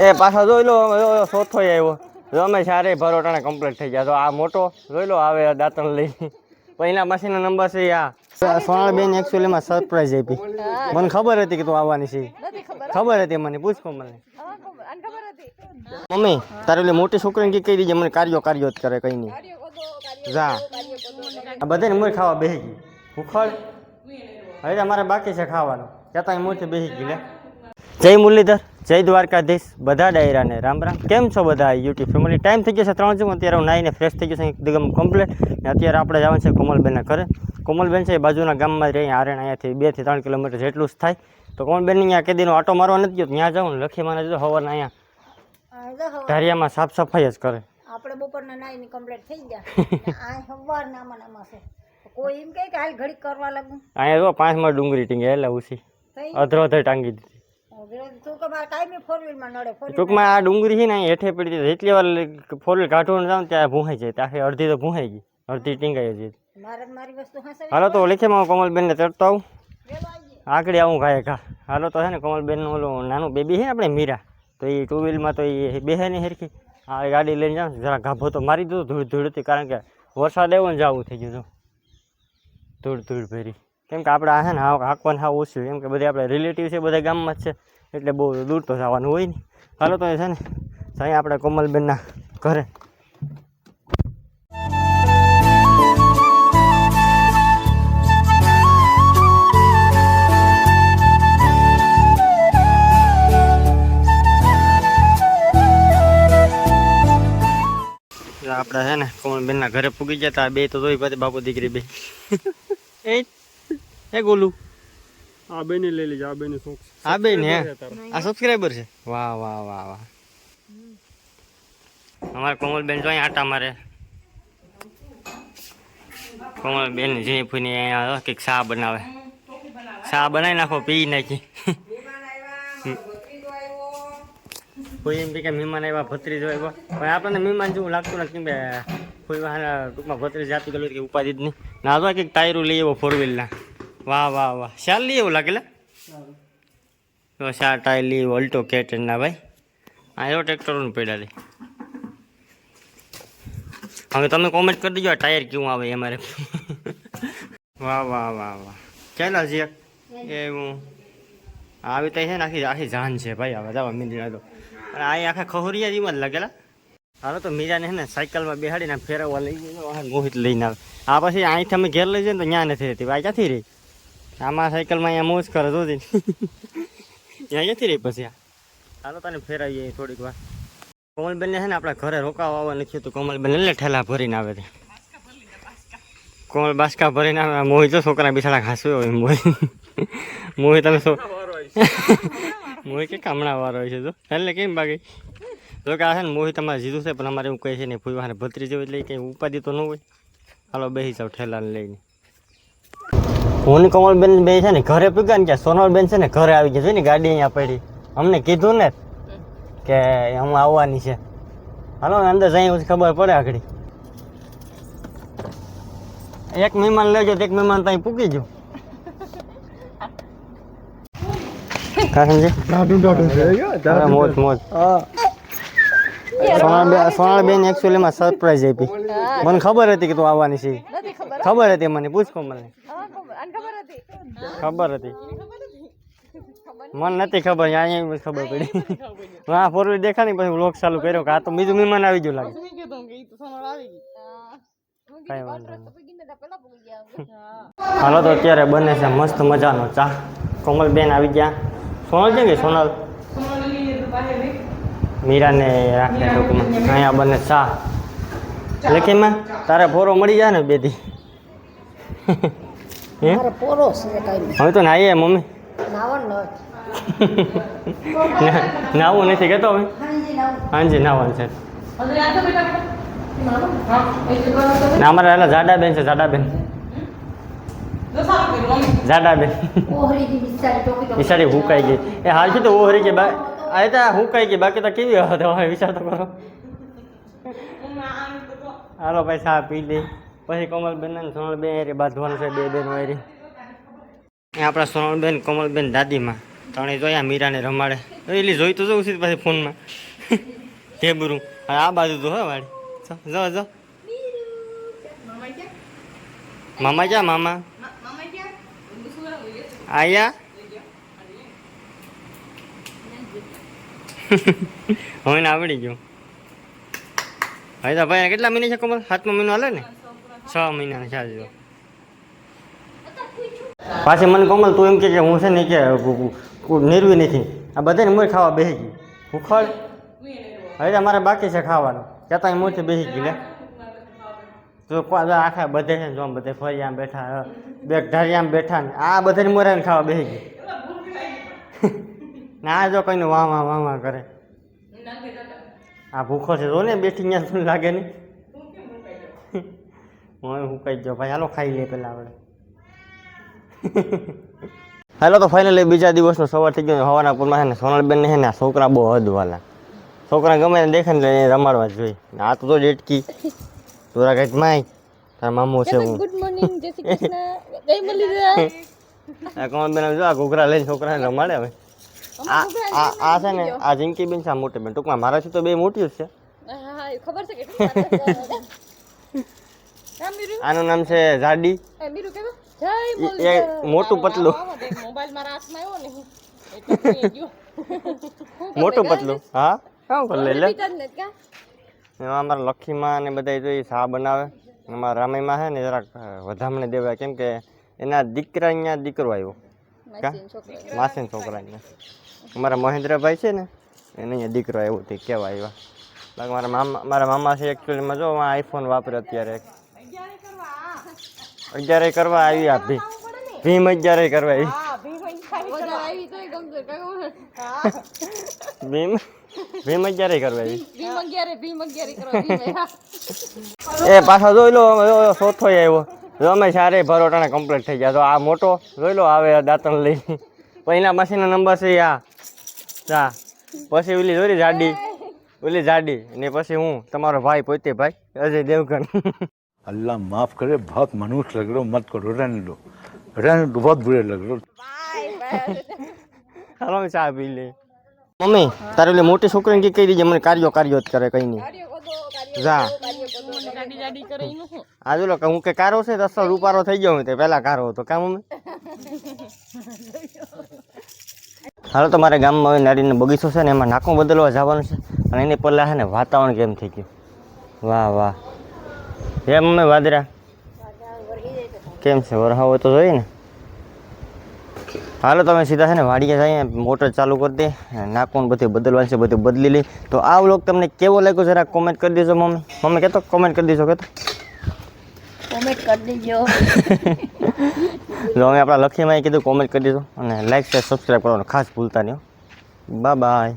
એ પાછો જોઈ લો ચોથો આવ્યો. જો અમે ચારે ભરોટાણે કમ્પ્લીટ થઈ ગયા. તો આ મોટો જોઈ લો આવે દાંતણ લઈ. પહેલા મશીનનો નંબર છે આ. સોનાળબેન એકચ્યુઅલીમાં સરપ્રાઈઝ આપી. મને ખબર હતી કે તું આવવાની છે. ખબર. ખબર હતી મને પૂછ મને. હા ખબર. આને ખબર હતી. મમ્મી તારે પેલી મોટી છોકરીને કી કહી દીજે મને કાર્યો કાર્યો જ કરે કઈ નહીં. કાર્યો જા. આ બધાને મૂળ ખાવા બેસી ગઈ. ભૂખડ હવે તો અમારે બાકી છે ખાવાનું. ત્યાં મૂળથી બેસી ગઈ લે. જય મુરલીધર જય દ્વારકાધીશ. બધા ડાયરાને રામ રામ. કેમ છો બધા? યુટ્યુબ ફેમિલી ટાઈમ થઈ ગયો છે ત્રણ જેવું. અત્યારે હું નાઈને ફ્રેશ થઈ ગયો છે. એકદમ કમ્પ્લીટ ને અત્યારે આપણે જવાનું છે કોમલબેનના ઘરે. કોમલબેન છે એ બાજુના ગામમાં રહી. આરણ અહીંયાથી બેથી ત્રણ કિલોમીટર જેટલું જ થાય. તો કોમલબેન અહીંયા કેદીનો આટો મારવા નથી ગયો. ત્યાં જાઉં લખી માને જો હવાના અહીંયા ધારિયામાં સાફ સફાઈ જ કરે. આપણે બપોરના નાઈને કમ્પ્લીટ થઈ ગયા. આ સવાર નામાં છે. કોઈ એમ કે હાલ ઘડી કરવા લાગુ. અહીંયા જો પાંચમાં ડુંગળી ટીંગે એટલે અધરો અધર ટાંગી દીધી. ટૂંકમાં આ ડુંગળી છે ને અહીં હેઠે પડી હતી જેટલી વાર ફોર વ્હીલ કાઢવાનું જાઉં ત્યાં ભૂંહાઈ જાય. ત્યાં અડધી તો ભૂંહાઈ ગઈ. અડધી ટીંગાઈ જઈ મારે ને મારી વસ્તુ હશે હાલો તો લેખેમાં હું કોમલબેનને ચડતો આવું. આગળ આવું ઘાય ઘા. હાલો તો છે ને કોમલબેનનું ઓલું નાનું બેબી છે ને આપણે મીરા. તો એ ટુ વ્હીલમાં તો એ બેહે નહીં હેરખી. આ ગાડી લઈને જાઉં જરા ગાભો તો મારી દઉં ધૂળ ધૂળથી કારણ કે વરસાદ આવ્યો ને જવું થઈ ગયું તો ધૂળ ધૂળ ભરી. કેમ કે આપણે આ છે ને હા હાંકવાનું હા ઓછું કેમ કે બધા આપણે રિલેટિવ છે બધા ગામમાં જ છે. એટલે બહુ દૂર તો જવાનું હોય નહીં. હાલો તો એ છે ને સાંઈ આપણે કોમલબેનના ઘરે. આપણે છે ને કોમલબેનના ઘરે પૂગી જતા બે તો જોઈ પછી બાપુ દીકરી બે. એ એ ગોલું. આ બેને લઈ લેજે આ બેને શોખ. આ બે ને આ સબસ્ક્રાઈબર છે? વાહ વાહ વાહ વાહ. અમારે કોમલબેન જો અહીંયા આટા મારે. કોમલબેન ઝીણી ફૂની અહીંયા કંઈક શા બનાવે. શા બનાવી નાખો પી નાખી. કોઈ એમ કે મહેમાન આવ્યા ભત્રીજ આવ્યા. પણ આપણને મહેમાન જેવું લાગતું નથી કે કોઈ વાહના ટૂંકમાં ભત્રીજ આપી ગયેલું કે ઉપાધિ જ નહીં. ના તો કંઈક તાયરું લઈ આવ્યો ફોર વ્હીલના વાહ વાહ વાહ. લઈ એવું લાગેલા તો ટાયર લઈ ઓલ્ટો કેટના ભાઈ. આ એવો ટ્રેક્ટરોનું પડ્યા લે હવે તમે કોમેન્ટ કરી દેજો ટાયર કેવું આવે એ અમારે. વાહ વાહ વાહ વાહ. ચાલો છે એવું આવી તો છે ને આખી આખી જાન છે ભાઈ હવે જવા મીંદડા તો. અને આ આખા ખહુરિયા જેમાં જ લાગેલા હાલો તો મીરાને છે ને સાયકલમાં બેહાડીને ફેરવવા લઈ ગયો મોહિત લઈને આવે. આ પછી અહીંથી અમે ઘેર લઈ જઈએ ને તો ત્યાં નથી રહેતી. આ ક્યાંથી રહી? આમાં સાયકલમાં અહીંયા મોજ કરે તો ત્યાં જતી રહી પછી હાલો તને ફેરાવીએ થોડીક વાર. કોમલબેનને છે ને આપણા ઘરે રોકાવા આવવા નથી તો કોમલબેન એટલે ઠેલા ભરીને આવે છે. કોમલ બાસકા ભરીને આવે. મોહિત તો છોકરા બિચારા ઘાસું હોય મોહિત મોહિત તમે શું મોહિત કે કામણા વાળો હોય છે તો એટલે કેમ બાકી? જો કે આ છે ને મોહિત તમારે જીધું છે, પણ અમારે એવું કહે છે ને ભૂલવાને ભત્રી જેવું એટલે કંઈ ઉપાધિ તો ન હોય. હાલો બેસી જાવ ઠેલાને લઈને. હું ને કોમલબેન બે છે ને ઘરે પીગા ને કે સોનલબેન છે ને ઘરે આવી ગયા ને ગાડી અહીંયા પડી. અમને કીધું ને કે હું આવવાની છે. હાલો અંદર જઈ ખબર પડે આગળ. એક મહેમાન લેજો એક મહેમાન ત્યાં પૂકી અરે મોજ મોજ. સોનાલબેન સોનાલબેન એકચ્યુઅલીમાં સરપ્રાઈઝ આપી. મને ખબર હતી કે તું આવવાની છે. ખબર હતી? મને પૂછ મને ખબર. હતી? ખબર હતી. મને નથી ખબર અહીંયા ખબર પડી. હા ફોર વ્હીલ દેખા ને પછી વ્લોગ ચાલુ કર્યો કે આ તો બીજું મહેમાન આવી ગયું લાગે. કઈ વાંધો નહીં. હાલો તો અત્યારે બને છે મસ્ત મજાનો ચા. કોમલબેન આવી ગયા. સોનલ છે કે સોનલ? મીરાને રાખે ટૂંકમાં અહીંયા બને ચા. લેખીમાં તારે ફોરો મળી જાય ને બેથી? હવે તો નાઈએ મમ્મી. નાવું નથી કહેતો હવે. હાંજી નાવાનું છે. ના અમારા એલા જાડા બેન છે જાડા બેન જાડા બેન બિચારી હુકાઈ ગઈ. એ હાલ છે તો ઓહરી કે બા આ તો હુકાઈ ગઈ બાકી તો કેવી હતો હવે વિચાર તો કરો હાલો ભાઈ ચા પી લે. પછી કોમલબેન ને સોનલબેન એ બાંધવાનું છે, બે બેન વાયરી. એ આપણા સોનલબેન, કોમલબેન દાદીમાં. ત્રણેય જોયા, મીરાને રમાડે. એટલી જોઈ તો જવું છું પછી ફોનમાં. ઢેબરું અને આ બાજુ તો હે વાળી. જો જો મામા ક્યાં, મામા? આયા? હવે આવડી ગયું. હવે તો ભાઈ, કેટલા મહિને છે કમર સાતમો મહિનો હાલે ને? છ મહિના ચાલ પાછી મને કોમલ, તું એમ કે કે હું છે ને કે નિરવી નથી. આ બધાને મોય ખાવા બેસી ગઈ. ઉખડ. હવે મારે બાકી છે ખાવાનું. કહેતા મોથી બેસી ગઈ લે. જો આખા બધે છે જો બધે ફરી આમ બેઠા બે ઢારી આમ બેઠા ને, આ બધાને મોરાને ખાવા બેસી ગઈ. ને જો કંઈ વાહ વાહ વાહ કરે. આ ભૂખો છે જો ને બેઠી ત્યાં લાગે નહીં હું હું કહી દઉં. ભાઈ હાલો ખાઈ લે પેલા આપણે. હાલો તો ફાઇનલી બીજા દિવસનો સવાર થઈ ગયો હવાના પૂરમાં છે ને સોનલબેન છે ને આ છોકરા બહુ હદવાલા. છોકરા ગમે ને દેખે ને રમાડવા જોઈએ. આ તો ડેટકી તોરા કંઈક માય. તાર મામો છે હું. ગુડ મોર્નિંગ જય શ્રી કૃષ્ણ. જય મુરલીધર આ કમલ બેન જો આ ઘોઘરા લઈને છોકરાને રમાડે હવે. આ આ છે ને આ જિંકી બેન છે મોટી બેન. ટૂંકમાં મારા છું તો બે મોટી જ છે. હા ખબર છે મીરુ આનું નામ છે જાડી. એ મીરુ કેવો જય એ એ મોટું પતલું. મોબાઈલ મારા હાથમાં આવ્યો ને એટલે જોઈ ગયો. મોટું પતલું. હા? કામ કર લે લે. બીજા જ ને કા? એમાં અમારા લખીમાં ને બધા જો શા બનાવે. અને અમારા રામાઈમાં છે ને જરાક વધામણે દેવાય. કેમ કે એના દીકરા અહીંયા દીકરો આવ્યો. કા? માસીન છોકરા. અહીંયા. અમારા મહેન્દ્રભાઈ છે ને એને અહીંયા દીકરો આવ્યો તે કેવા આવ્યા. બાકી મારા મામા મારા મામા છે એકચ્યુઅલીમાં જો આઈફોન વાપરે અત્યારે. અગિયારે કરવા આવી આ ભી. ભીમ અગિયારે કરવા આવી. ભીમ ભીમ અગિયારે કરવા આવી. ભીમ ભીમ અગિયારે કરો ભીમ એ પાછો જોઈ લો ચોથો આવ્યો. જો અમે સારે ભરોટાને કમ્પ્લીટ થઈ ગયા. તો આ મોટો જોઈ લો આવે દાંતણ લઈ. પહેલા મશીનનો નંબર છે આ. હા પછી ઓલી જોઈ જાડી. ઓલી જાડી. ને પછી હું તમારો ભાઈ પોતે ભાઈ અજય દેવગન अल्लाह माफ करे बहुत मनुष्य लग रहे हो मत करो रहने दो रहने दो बहुत बुरे लग रहे हो હાલો અમે ચા પી લે મમ્મી તારે ઓલી મોટી છોકરીને કે કહી દીજે મને કાર્યો કાર્યો જ કરે કઈ નહીં જા ગાડી ગાડી કરે એનું શું આ જો લો કે હું કે કારો છે દસ રૂપારો થઈ ગયો હું તે પહેલા કારો હતો કામ મમ્મી હાલો તો મારે ગામમાં હવે નારીનો બગીચો છે ને એમાં નાકું બદલવા જવાનું છે અને એની પહેલા છે ને વાતાવરણ કેમ થઈ ગયું વાહ વાહ હે મમ્મી વાદરા? કેમ છે? વરહાવ હોય તો જોઈએ ને. હાલો તમે સીધા છે ને વાડીએ જઈએ. મોટર ચાલુ કરી દે. નાકું બધું બદલવાનું છે બધું બદલી લઈ. તો આ વ્લોગ તમને કેવો લાગ્યો જરા કોમેન્ટ કરી દેજો મમ્મી. મમ્મી કહેતો કોમેન્ટ કરી દેજો કહેતો કોમેન્ટ કરી દેજો. જો અમે આપણા લખીમાં કીધું કોમેન્ટ કરી દીધું અને લાઈક શેર સબસ્ક્રાઈબ કરવાનું ખાસ ભૂલતા નહીં બા બાય